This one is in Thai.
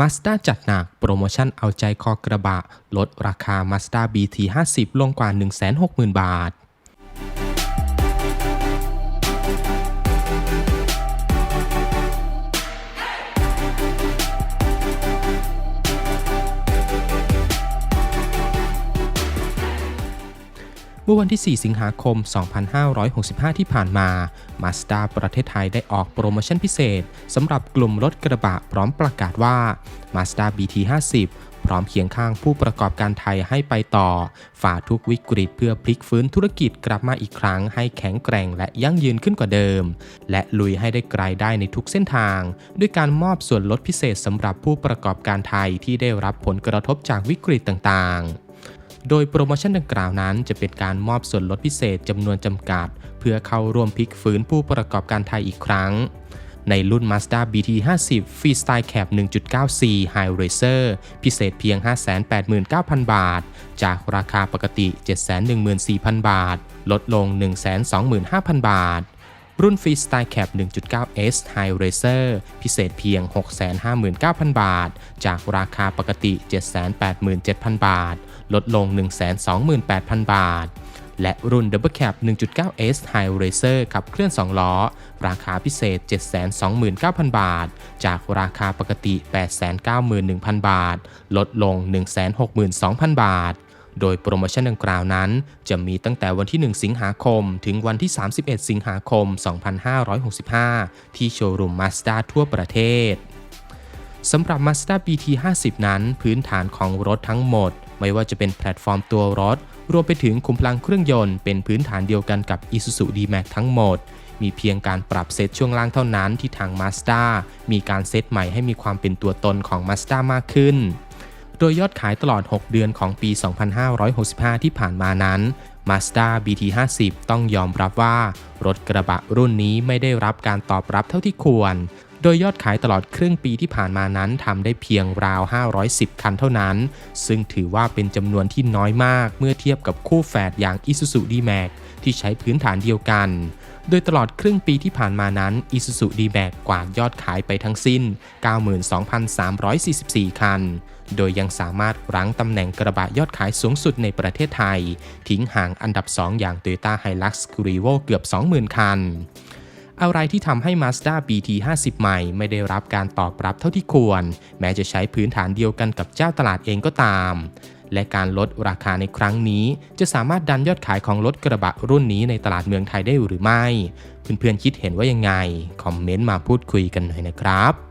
Mazda จัดหนักโปรโมชั่นเอาใจคอกระบะ ลดราคา Mazda BT 50 ลงกว่า 160,000 บาท เมื่อวันที่ 4 สิงหาคม 2565 ที่ผ่านมา Mazda ประเทศไทยได้ออกโปรโมชั่นพิเศษสำหรับกลุ่มรถกระบะพร้อมประกาศว่า Mazda BT 50 พร้อมเคียงข้างผู้ประกอบการไทยให้ไปต่อ ฝ่าทุกวิกฤตเพื่อพลิกฟื้นธุรกิจกลับมาอีกครั้งให้แข็งแกร่งและยั่งยืนขึ้นกว่าเดิม และลุยให้ได้ไกลได้ในทุกเส้นทาง ด้วยการมอบส่วนลดพิเศษสำหรับผู้ประกอบการไทยที่ได้รับผลกระทบจากวิกฤตต่างๆ โดยโปรโมชั่นดังกล่าวนั้นจะเป็นการมอบส่วนลดพิเศษจำนวนจำกัด เพื่อเข้าร่วมพลิกฟื้นผู้ประกอบการไทยอีกครั้ง ในรุ่น Mazda BT 50 Freestyle Cab 1.9C High Racer พิเศษเพียง 589,000 บาท จากราคาปกติ 714,000 บาท ลดลง 125,000 บาท รุ่น Freestyle Cab 1.9S High Racer พิเศษเพียง 659,000 บาท จากราคาปกติ 787,000 บาท ลดลง 128,000 บาท และรุ่น Double Cab 1.9S High Racer ขับเคลื่อน 2 ล้อ ราคาพิเศษ 729,000 บาท จากราคาปกติ 891,000 บาท ลดลง 162,000 บาท โดยโปรโมชั่นดังกล่าวนั้น จะมีตั้งแต่วันที่ 1 สิงหาคม ถึงวันที่ 31 สิงหาคม 2565 ที่โชว์รูม Mazda ทั่วประเทศสำหรับ Mazda BT 50 นั้น พื้นฐานของรถทั้งหมด ไม่ว่าจะเป็นแพลตฟอร์มตัวรถ รวมไปถึงคุมพลังเครื่องยนต์ เป็นพื้นฐานเดียวกันกับ Isuzu D-Max ทั้งหมด มีเพียงการปรับเซตช่วงล่างเท่านั้นที่ทาง Mazda มีการเซตใหม่ให้มีความเป็นตัวตนของ Mazda มากขึ้น โดยยอดขายตลอด 6 เดือนของปี 2565 ที่ผ่านมานั้น Mazda BT50 ต้องยอมรับว่า รถกระบะรุ่นนี้ไม่ได้รับการตอบรับเท่าที่ควร ดยยอดขายตลอดครึ่งปีที่ผ่านมานั้นทำได้เพียงราว 510 คันเท่านั้น ซึ่งถือว่าเป็นจำนวนที่น้อยมากเมื่อเทียบกับคู่แฝดอย่าง Isuzu D-Max ที่ใช้พื้นฐานเดียวกัน โดยตลอดครึ่งปีที่ผ่านมานั้น Isuzu D-Max กวาดยอดขายไปทั้งสิ้น 92,344 คัน โดยยังสามารถรั้งตำแหน่งกระบะยอดขายสูงสุดในประเทศไทย ทิ้งห่างอันดับ 2 อย่าง Toyota Hilux r e v o เกือบ 20,000 คัน อะไรที่ทำให้ Mazda BT 50 ใหม่ ไม่ได้รับการตอบรับเท่าที่ควร แม้จะใช้พื้นฐานเดียวกันกับเจ้าตลาดเองก็ตาม และการลดราคาในครั้งนี้ จะสามารถดันยอดขายของรถกระบะรุ่นนี้ในตลาดเมืองไทยได้หรือไม่ เพื่อนๆคิดเห็นว่ายังไง คอมเมนต์มาพูดคุยกันหน่อยนะครับ